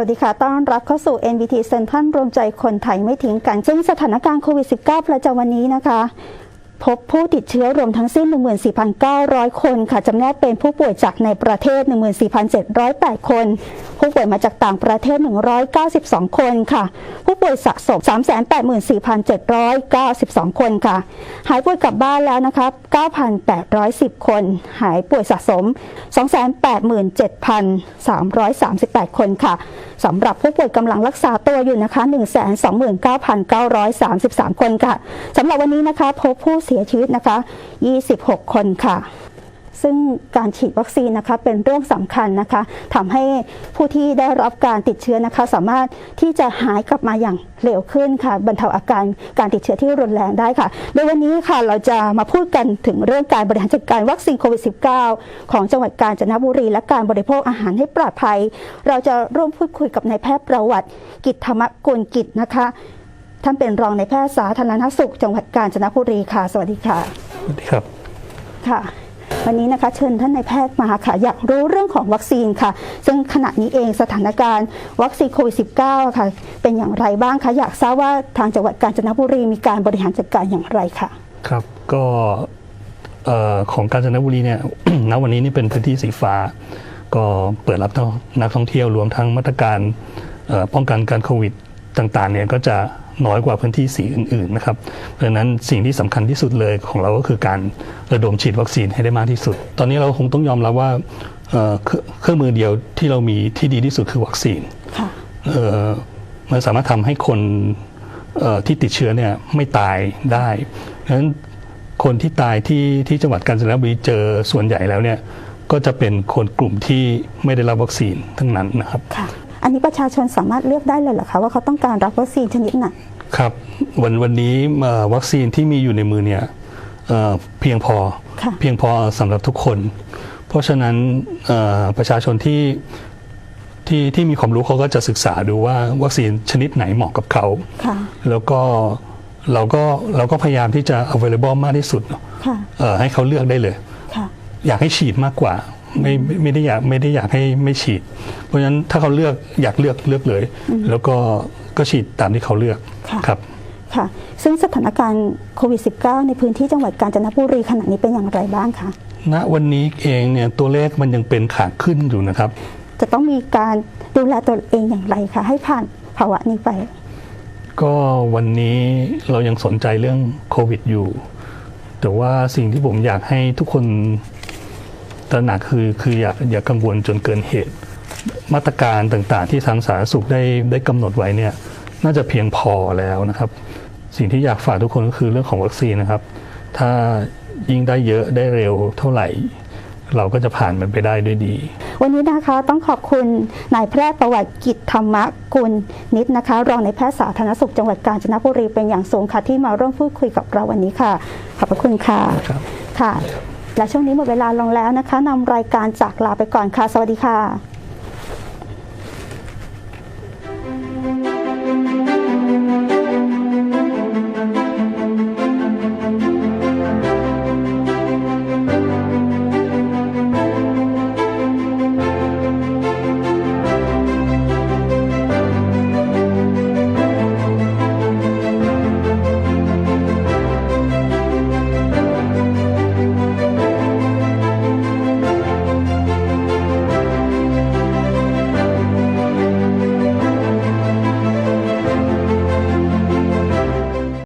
วัสดีค่ะ ต้อนรับเข้าสู่ NBT Central รวมใจคนไทยไม่ทิ้งกัน ซึ่งสถานการณ์โควิด -19 ประจำวันนี้นะคะ พบผู้ติดเชื้อรวมทั้งสิ้น 14,900 คนค่ะจำแนกเป็นผู้ป่วยจากในประเทศ 14,708 คน ผู้ป่วยมาจากต่างประเทศ 192 คนค่ะ ผู้ป่วยสะสม 384,792 คนค่ะ หายป่วยกลับบ้านแล้วนะคะ 9,810 คน หายป่วยสะสม 287,338 คนค่ะสำหรับผู้ป่วยกำลังรักษาตัวอยู่นะคะ 129,933 คนค่ะสำหรับวันนี้นะคะพบผู้เสียชีวิตนะคะ 26 คนค่ะ ซึ่งการฉีดวัคซีนนะคะเป็นเรื่องสำคัญนะคะทำให้ผู้ที่ได้รับการติดเชื้อนะคะ สามารถที่จะหายกลับมาอย่างเร็วขึ้นค่ะ บรรเทาอาการการติดเชื้อที่รุนแรงได้ค่ะโดยวันนี้ค่ะเราจะมาพูดกันถึงเรื่องการบริหารจัดการวัคซีนโควิด -19 ของจังหวัดกาญจนบุรี และการบริโภคอาหารให้ปลอดภัย เราจะร่วมพูดคุยกับนายแพทย์ประวัติ กิจธรรมกุลกิจนะคะ ท่านเป็นรองนายแพทย์สาธารณสุข จังหวัดกาญจนบุรีค่ะ สวัสดีค่ะสวัสดีครับค่ะ วันนี้นะคะเชิญท่านนายแพทย์มาค่ะ อยากรู้เรื่องของวัคซีนค่ะ ซึ่งขณะนี้เองสถานการณ์ วัคซีนโควิด -19 ค่ะ เป็นอย่างไรบ้างคะอยากทราบว่าทางจังหวัดกาญจนบุรีมีการบริหารจัดการอย่างไรค่ะครับก็เอ่อของกาญจนบุรีเนี่ยณวันนี้นี่เป็นพื้นที่สีฟ้า ก็เปิดรับนักท่องเที่ยวรวมทั้งมาตรการเอ่อป้องกันการโควิดต่างๆเนี่ยก็จะ น้อยกว่าพื้นที่สีอื่นๆนะครับเพราะฉะนั้นสิ่งที่สำคัญที่สุดเลยของเราก็คือการระดมฉีดวัคซีนให้ได้มากที่สุด ตอนนี้เราคงต้องยอมรับว่าเอ่อเครื่องเครื่องมือเดียวที่เรามีที่ดีที่สุดคือวัคซีนค่ะเอ่อมันสามารถทำให้คนเอ่อที่ติดเชื้อเนี่ยไม่ตายได้เพราะฉะนั้นคนที่ตายที่ที่จังหวัดกาญจนบุรีเจอส่วนใหญ่แล้วเนี่ยก็จะเป็นคนกลุ่มที่ไม่ได้รับวัคซีนทั้งนั้นนะครับค่ะ อันนี้ประชาชนสามารถเลือกได้เลยเหรอคะว่าเขาต้องการรับวัคซีนชนิดไหนครับวันวันนี้เอ่อวัคซีนที่มีอยู่ในมือเนี่ยเอ่อเพียงพอค่ะเพียงพอสำหรับทุกคน เพราะฉะนั้นเอ่อประชาชนที่ที่ที่มีความรู้เขาก็จะศึกษาดูว่าวัคซีนชนิดไหนเหมาะกับเขาค่ะแล้วก็เราก็เราก็พยายามที่จะ available มากที่สุดค่ะเอ่อให้เขาเลือกได้เลยค่ะอยากให้ฉีดมากกว่า ไม่ไม่ไม่ได้อยากไม่ได้อยากให้ไม่ฉีด เพราะฉะนั้นถ้าเขาเลือกอยากเลือกเลือกเลย แล้วก็ก็ฉีดตามที่เขาเลือกค่ะครับค่ะ ซึ่งสถานการณ์โควิด -19 ในพื้นที่จังหวัดกาญจนบุรีขณะนี้เป็นอย่างไรบ้างคะณวันนี้เองเนี่ยตัวเลขมันยังเป็นขาขึ้นอยู่นะครับ จะต้องมีการดูแลตัวเองอย่างไรคะให้ผ่านภาวะนี้ไป ก็วันนี้เรายังสนใจเรื่องโควิดอยู่ แต่ว่าสิ่งที่ผมอยากให้ทุกคน ตระหนักคือคืออย่าอย่ากังวลจนเกินเหตุ มาตรการต่างๆ ที่ทางสาธารณสุขได้ได้กำหนดไว้เนี่ยน่าจะเพียงพอแล้วนะครับ สิ่งที่อยากฝากทุกคนก็คือเรื่องของวัคซีนนะครับ ถ้ายิ่งได้เยอะได้เร็วเท่าไหร่เราก็จะผ่านมันไปได้ด้วยดี วันนี้นะคะต้องขอบคุณนายแพทย์ประวัติกิจธรรมกุลนิดนะคะ รองในายแพทย์สาธารณสุขจังหวัดกาญจนบุรีเป็นอย่างสูงค่ะที่มาร่วมพูดคุยกับเราวันนี้ค่ะ ขอบพระคุณค่ะครับค่ะ และช่วงนี้หมดเวลาลงแล้วนะคะนำรายการจากลาไปก่อนค่ะ สวัสดีค่ะ